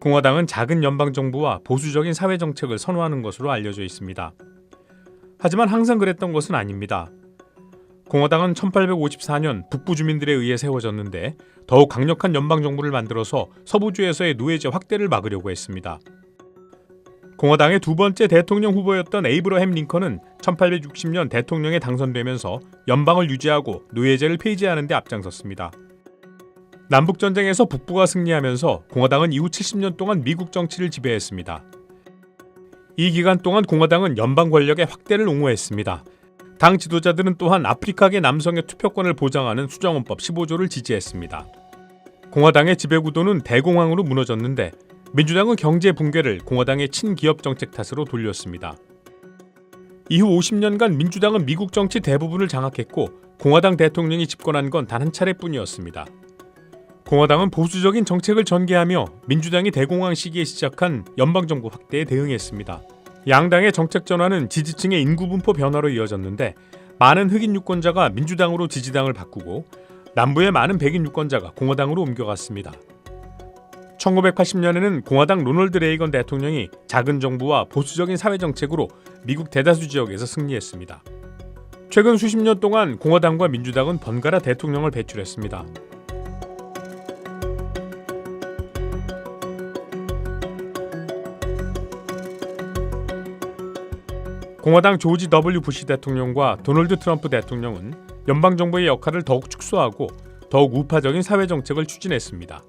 공화당은 작은 연방 정부와 보수적인 사회 정책을 선호하는 것으로 알려져 있습니다. 하지만 항상 그랬던 것은 아닙니다. 공화당은 1854년 북부 주민들에 의해 세워졌는데 더욱 강력한 연방 정부를 만들어서 서부주에서의 노예제 확대를 막으려고 했습니다. 공화당의 두 번째 대통령 후보였던 에이브러햄 링컨은 1860년 대통령에 당선되면서 연방을 유지하고 노예제를 폐지하는 데 앞장섰습니다. 남북 전쟁에서 북부가 승리하면서 공화당은 이후 70년 동안 미국 정치를 지배했습니다. 이 기간 동안 공화당은 연방 권력의 확대를 옹호했습니다. 당 지도자들은 또한 아프리카계 남성의 투표권을 보장하는 수정헌법 15조를 지지했습니다. 공화당의 지배구도는 대공황으로 무너졌는데 민주당은 경제 붕괴를 공화당의 친기업 정책 탓으로 돌렸습니다. 이후 50년간 민주당은 미국 정치 대부분을 장악했고 공화당 대통령이 집권한 건 단 한 차례뿐이었습니다. 공화당은 보수적인 정책을 전개하며 민주당이 대공황 시기에 시작한 연방정부 확대에 대응했습니다. 양당의 정책 전환은 지지층의 인구 분포 변화로 이어졌는데 많은 흑인 유권자가 민주당으로 지지당을 바꾸고 남부의 많은 백인 유권자가 공화당으로 옮겨갔습니다. 1980년에는 공화당 로널드 레이건 대통령이 작은 정부와 보수적인 사회 정책으로 미국 대다수 지역에서 승리했습니다. 최근 수십 년 동안 공화당과 민주당은 번갈아 대통령을 배출했습니다. 공화당 조지 W 부시 대통령과 도널드 트럼프 대통령은 연방 정부의 역할을 더욱 축소하고 더욱 우파적인 사회 정책을 추진했습니다.